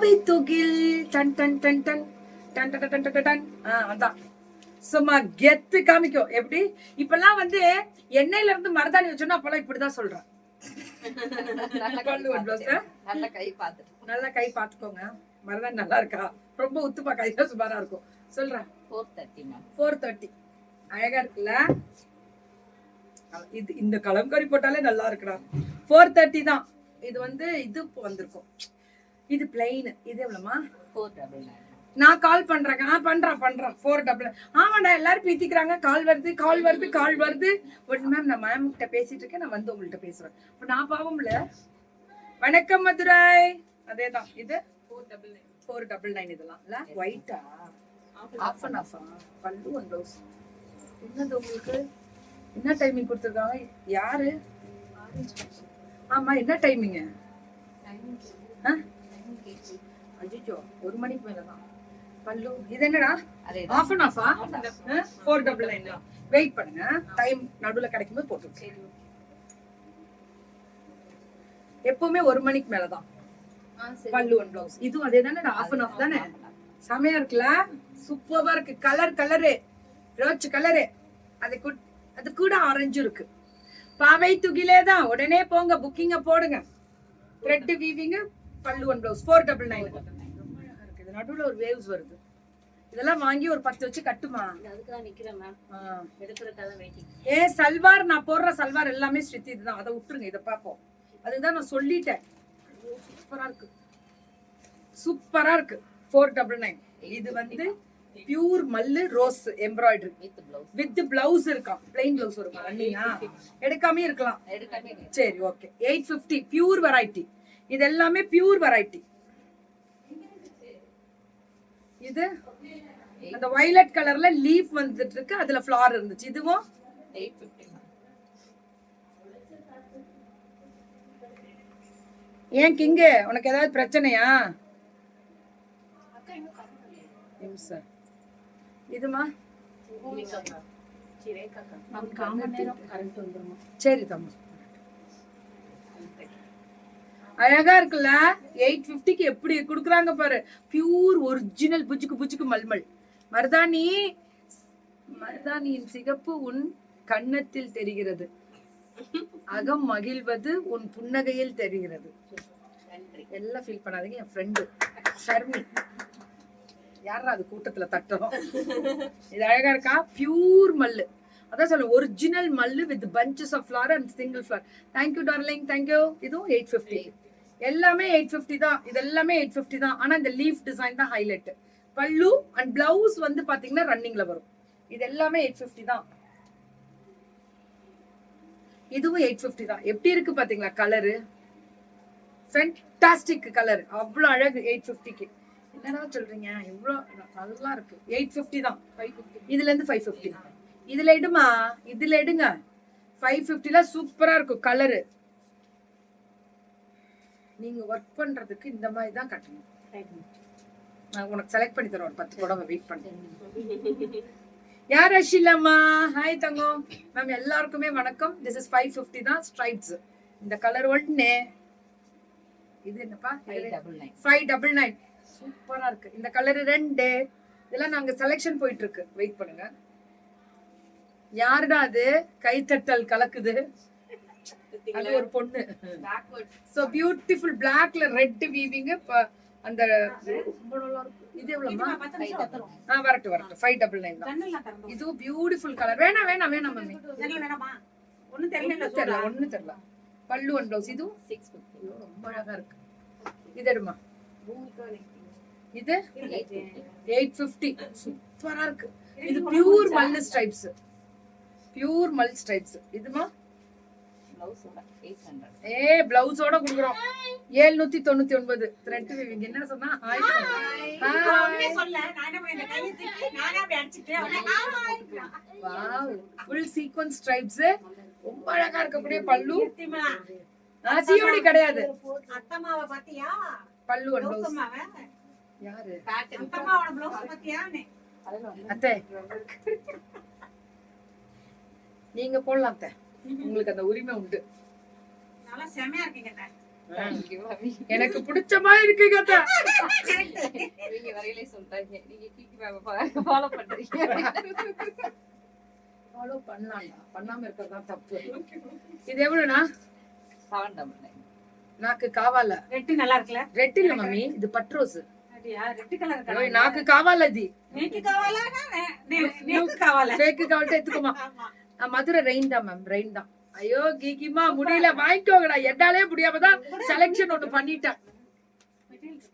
பாவை தூக்கில் டன் டன் டன் டன். டன் டன் டன் டன் டன் டன். ஆ, அதான். சும்மா கெத்து காமிக்கும். எப்படி? இப்பெல்லாம் வந்து எண்ணெயில இருந்து மருதாணி வச்சோன்னா அப்பெல்லாம் இப்படிதான் சொல்றேன்? நல்ல கை பார்த்துட்டு. நல்லா கை பாத்துக்கோங்க மருதாணி நல்லா இருக்கா? ரொம்ப உத்துப்பா கையில சுமாரா இருக்கும். சொல்றேன். Four thirty ma'am four thirty அழகா இருக்குல்ல? இது இந்த கலம்கரி போட்டாலே நல்லா இருக்குடா. ஃபோர் தேர்ட்டி தான். இது வந்து இது வந்திருக்கும். இது பிளைன் இது எவ்வளோமா ஃபோர் டபுள் நைன் நான் கால் பண்றேங்க ஆ பண்றேன் பண்றேன். ஃபோர் டபுள் ஆமாண்டா எல்லாரும் பீத்திக்கிறாங்க. கால் வருது கால் வருது கால் வருது. ஒன்று மேம் நான் மேம் கிட்ட பேசிட்டு இருக்கேன். நான் வந்து உங்கள்கிட்ட பேசுறேன். இப்போ நான் பாவம்ல வணக்கம் மதுரை. அதேதான். இது? Four double nine four double nine இதெல்லாம். இல்ல? ஒயிட்டா ஆஃப் அண்ட் ஆஃபா பல்லு ஒன் ப்ளவுஸ் என்னது உங்களுக்கு? என்ன டைமிங் கொடுத்துருக்காங்க? யாரு? ஆமா என்ன டைமிங் அஜிஜோ ஒரு மணிக்கு மேல தான் பல்லு இது என்னடா? ஆஃப் அண்ட் ஆஃபா ஃபோர் டபுள் நைன் வெயிட் பண்ணுங்க. டைம் நடுவுல கிடைக்கும் போது போட்டு எப்பவுமே ஒரு மணிக்கு மேலதான். பல்லு ஒன் பிளவுஸ் இதுவும் அதே தானே? ஆஃப் அண்ட் ஆஃப் தானே? செமையா இருக்குல்ல? சூப்பரா இருக்கு. கலர் கலரு ரோச் கலரு அது கூட- அது கூட ஆரஞ்சு இருக்கு. பாவை துகிலே தான் உடனே போங்க. புக்கிங்க போடுங்க. Thread weaving pallu one blouse four double nine இது நடுவுல ஒரு வேவ்ஸ் வருது. இதெல்லாம் வாங்கி ஒரு பத்து வச்சு கட்டுமா? ஏ சல்வார் நான் போடுற சல்வார் எல்லாமே ஸ்ரித்தி இதுதான். அதை விட்டுருங்க இதை பார்ப்போம். அதுதான் நான் சொல்லிட்டேன். சூப்பரா இருக்கு. சூப்பரா இருக்கு. ஃபோர் டபுள் நைன் இது வந்து பியூர் மல்லு ரோஸ் எம்ப்ராய்டரி வித் பிளவுஸ் இருக்கான் பிளைன் பிளவுஸ் இருக்கும் ரன்னிங்கா எடுக்காம இருக்கலாம். சரி okay eight fifty pure variety இது எல்லாமே பியூர் வெரைட்டி இது அந்த வயலட் கலர்ல லீஃப் வந்துட்டு இருக்கு அதுல ஃபிளார் இருந்துச்சு. இதுவும் ஏன் கிங்கு உனக்கு ஏதாவது பிரச்சனையா. இதுமா? சரி தம்மா அழகா இருக்குல்ல? எயிட் பிப்டிக்கு எப்படி குடுக்குறாங்க பாரு. பியூர் ஒரிஜினல் புஜுக்கு புஜுக்கு மல்மல். மருதாணி மருதாணியின் சிகப்பு உன் கன்னத்தில் தெரிகிறது. அகம் மகிழ்வது உன் புன்னகையில் தெரிகிறது. எல்லாம் ஃபீல் பண்ணாதீங்க என் ஃப்ரெண்டு ஷர்மி. யாரா அது கூட்டத்துல தட்டுறோம்? இது அழகா இருக்கா? பியூர் மல்லு. அதான் சொல்ல original Mallu with bunches of flare and single flare thank you darling thank you இதுவும் எயிட் ஃபிஃப்டி எல்லாமே எயிட் ஃபிஃப்டி தான். இது எல்லாமே எயிட் ஃபிஃப்டி தான். ஆனா இந்த லீஃப் டிசைன் தான் ஹைலைட் பல்லு அண்ட் பிளவுஸ் வந்து பாத்தீங்கன்னா ரன்னிங்ல வரும். இது எல்லாமே எயிட் ஃபிஃப்டி தான். இதுவும் எயிட் ஃபிஃப்டி தான். எப்படி இருக்கு பாத்தீங்களா கலரு ஃபென்டாஸ்டிக் கலர் அவ்வளோ அழகு எயிட் ஃபிஃப்டிக்கு என்னடா சொல்றீங்க? இவ்வளோ நல்லா இருக்கு. எயிட் ஃபிஃப்டி தான். இதுல இருந்து ஃபைவ் ஃபிஃப்டி இதுல எடுமா? இதுல எடுங்க. ஃபைவ் ஃபிஃப்டில சூப்பரா இருக்கும் கலரு நீங்க ஒர்க் பண்றதுக்கு இந்த மாதிரி தான் கட்டணும். நான் உனக்கு செலக்ட் பண்ணி தரேன் ஒரு பத்து புடவை வெயிட் பண்ணி. யார் அஷிலாமா ஹாய் தங்கம். மேம் எல்லாருக்குமே வணக்கம். திஸ் இஸ் ஃபைவ் ஃபிஃப்டி தான் ஸ்ட்ரைப்ஸ் இந்த கலர் ஒண்ணு. இது என்னப்பா? Five double nine five double nine சூப்பரா இருக்கு. இந்த கலர் ரெண்டு. இதெல்லாம் நாங்க செலெக்ஷன் போயிட்டு இருக்கு. வெயிட் பண்ணுங்க. யாருடா அது? கைத்தட்டல் கலக்குது. அது ஒரு பொண்ணு. சோ பியூட்டிஃபுல் பிளாக்ல ரெட் வீவிங் அந்த இது எவ்வளவுமா ஆ வரட்டும் வரட்டும். ஃபைவ் டபுள் நைன் தான். இதுவும் பியூட்டிஃபுல் கலர் வேணாம் வேணாம் வேணாம் மம்மி. ஒண்ணும் தெரியல ஒண்ணும் தெரியல பல்லு ஒன் பிளவுஸ் இதுவும் சிக்ஸ் ஃபிஃப்டி ரொம்ப அழகா இருக்கு. இது எடுமா? இது? எயிட் பிப்டி சூப்பரா இருக்கு. இது பியூர் மல்லு ஸ்ட்ரைப்ஸ் பியூர் மல் ஸ்ட்ரைப்ஸ் இதுமா? ஏ பிளவுஸோட குடுக்குறோம். ஏழ்நூத்தி தொண்ணூத்தி ஒன்பது. த்ரெட் வீவிங் என்ன சொன்னா? Hi wow full sequins stripes ரொம்ப அழகா இருக்கக்கூடிய பல்லு. சியோடி கிடையாது. அத்தம்மாவை பாத்தியா பல்லு பிளவுஸ்? யாரு? அத்தம்மாவோட blouse பாத்தியான்னு? அத்தை. நீங்க போடலாம் அத்தை. உங்களுக்கு அந்த உரிமை உண்டு. நல்லா செமையா இருக்கீங்க. எனக்கு பிடிச்ச மாதிரி இருக்கு கதை நீங்க வரையிலே சொல்றாங்க. நீங்க கீக்கி மேம் ஃபாலோ பண்றீங்க. ஃபாலோ பண்ணலாம். பண்ணாம இருக்கிறது தான் தப்பு. இது எவ்வளவுனா செவன் டபுள் நைன் நாக்கு காவால. ரெட்டு நல்லா இருக்குல்ல? ரெட் இல்ல மம்மி இது பட்ரோஸ் அப்படியா? ரெட்டு கலர் ஓய், நாக்கு காவால இது. நேக்கு காவாலா? நேக்கு மதுரை ரெயின் தான் மேம் ரெயின் தான். ஐயோ கீகிமா முடியல. வாங்கிக்கோங்கடா. என்னாலே முடியாம தான் செலெக்ஷன் ஒண்ணு பண்ணிட்டேன்.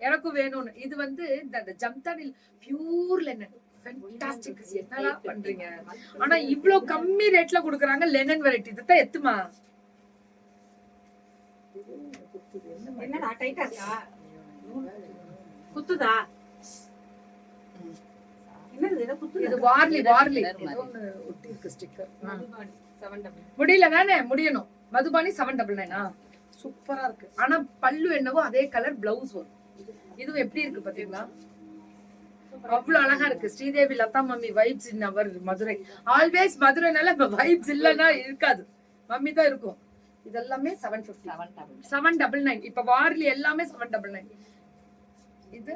எனக்கும் வேணும்னு. இது வந்து இந்த இந்த ஜம்தானில் பியூர் லெனன் என்னலாம் பண்றீங்க? ஆனா இவ்வளவு கம்மி ரேட்ல குடுக்குறாங்க லெனன் வெரைட்டி இதுதான் எத்துமா? குத்துதா? இது வார்லி வார்லி ஒட்டி இருக்கு ஸ்டிக்கர் முடியல தானே? முடியணும். மதுபானி செவன் டபுள் நைனா சூப்பரா இருக்கு. ஆனா பல்லு என்னவோ அதே கலர் பிளவுஸ் வரும். இதுவும் எப்படி இருக்கு பாத்தீங்களா? அவ்வளவு அழகா இருக்கு. Sridevi Latha mummy vibes in our Madurai. Always மதுரைனால vibes இல்லைன்னா இருக்காது. மம்மி தான் இருக்கும். இதெல்லாமே seven fifty seven double seven double nine இப்ப வார்லி எல்லாமே செவன் டபுள் நைன் இது?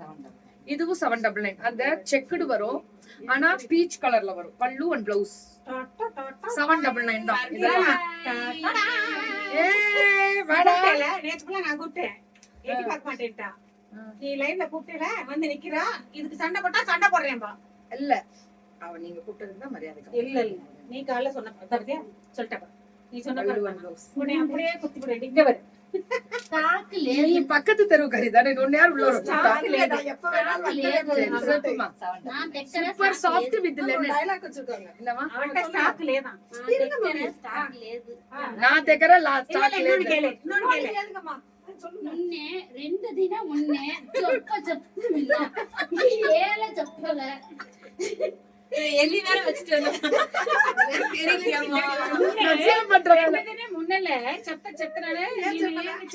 செவன் டபுள் இதுவும் செவன் டபுள் நைன் அந்த செக்குடு வரும். ஆனா பீச் கலர்ல வரும். Pallu and blouse seven double nine தான். இதெல்லாம் நீ லைவ்ல கூப்பிட்டல? வந்து நிக்கிறா. இதுக்கு சண்டை போட்டா சண்டை போடுறேன்பா. இல்ல. அவ நீங்க கூப்பிட்டதுக்கு தான் மரியாதை இல்ல இல்ல. நீ காலைல சொன்ன சொல்லிட்டப்பா நீ சொன்ன அப்படியே குத்தி போடு நீ பக்கத்து தெருவுக்காரி தானே ஒன்னு யார் உள்ள வர கூப்பிட்டா? சாக்குலேடா, எப்ப வேணாலும் சரி, சிறப்புமா. செவன் டபுள் நான் தைக்கிற super soft with dialogue lemon என்னவா அவன்கிட்ட ஸ்டாக்லயே தான் ஸ்டாக் లేదు நான் தைக்கிற லா இல்ல, ஸ்டாக் இல்ல, இன்னொன்னு கேளு இன்னொன்னு கேளு మొన్నే రెండు దిన మొన్నే చెప్ప చెప్తున్నా ఏల చెప్పలే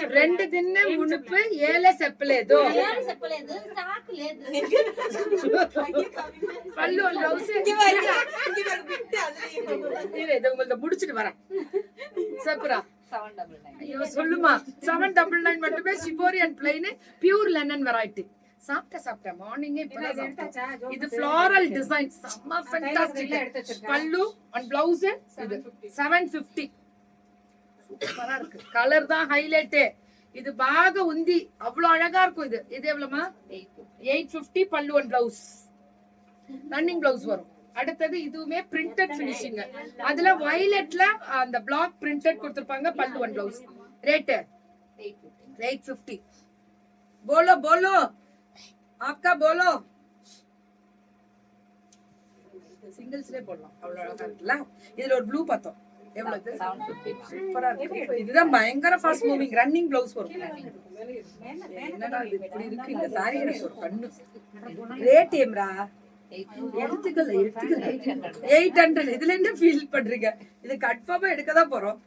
ரெண்டு தின்ன முனுப்பு ஏல செப்பலேதோ செப்பலேது முடிச்சிட்டு வரேன். சொல்லுமா. செவன் டபுள் நைன் மட்டுமே சிபோரியன் பிளைன் பியூர் லெனன் வெரைட்டி சாப்பிட்ட சாப்பிட்ட. மார்னிங்கே இது ஃப்ளாரல் டிசைன் செம்ம ஃபென்டாஸ்டிக் பல்லு அண்ட் பிளவுஸ் இது. 750 சூப்பரா இருக்கு. கலர் தான் ஹைலைட் இது பாக உந்தி. அவ்வளவு அழகா இருக்கும் இது. இது எவ்வளவுமா eight fifty pallu and blouse running blouse வரும். அடுத்தது இதுவுமே பிரிண்டட் ஃபினிஷிங் அதுல வயலட்ல அந்த பிளாக் பிரிண்டட் கொடுத்திருப்பாங்க pallu and blouse rate eight fifty polo போலோ அக்கா போலோ சிங்கிள்ஸ்லேயே போடலாம். அவ்வளோ ஒரு ப்ளூ பார்த்தோம். எவ்வளவு? இதுதான் பயங்கர ஃபாஸ்ட் மூவிங் ரன்னிங் ப்ளவுஸ் வரும். எயிட் ஹண்ட்ரட் இதுல என்ன ஃபீல் பண்றீங்க? இது கன்ஃபார்மா எடுக்க தான் போறோம்.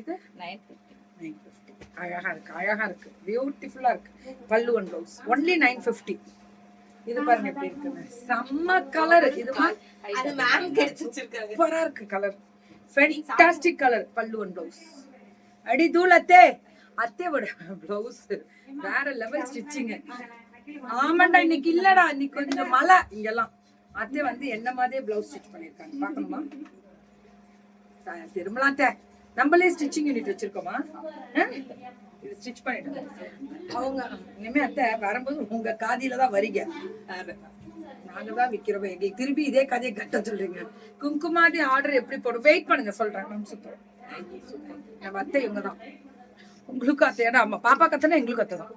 இது? 950 அழகா இருக்கு அழகா இருக்கு. பியூட்டிஃபுல்லா இருக்கு. Pallu one blouse only nine fifty இது பாருங்க எப்படி இருக்குன்னு. செம்ம கலர் இது அது மேம் கிடைச்சு வச்சிருக்காங்க சூப்பரா இருக்கு colour fantastic colour pallu one blouse அடி தூள் அத்தே அத்தையோட ப்ளவுஸ் வேற லெவல் ஸ்டிச்சிங் ஆமாண்டா இன்னைக்கு இல்லடா. இன்னைக்கு கொஞ்சம் மழை இங்கெல்லாம். அத்தை வந்து என்ன மாதிரியே ப்ளவுஸ் ஸ்டிச் பண்ணிருக்காங்க பாக்கணுமா த- திரும்பலாம் அத்தை நம்மளே ஸ்டிச்சிங் யூனிட் வச்சிருக்கோமா? இது ஸ்டிச் பண்ணிட்டோம் அவங்க இனிமே அத்தை வரும்போது உங்க காதியில தான் வரீங்க. நாங்க தான் விற்கிறோம் எங்களுக்கு திரும்பி இதே கதையை கட்ட சொல்றீங்க. குங்குமாதி ஆர்டர் எப்படி போடும் வெயிட் பண்ணுங்க சொல்றேன். மேம் சூப்பர் நம்ம அத்தை இவங்க தான். உங்களுக்கு அத்தை ஏன்னா பாப்பா கத்தனா எங்களுக்கு அத்தை தான்.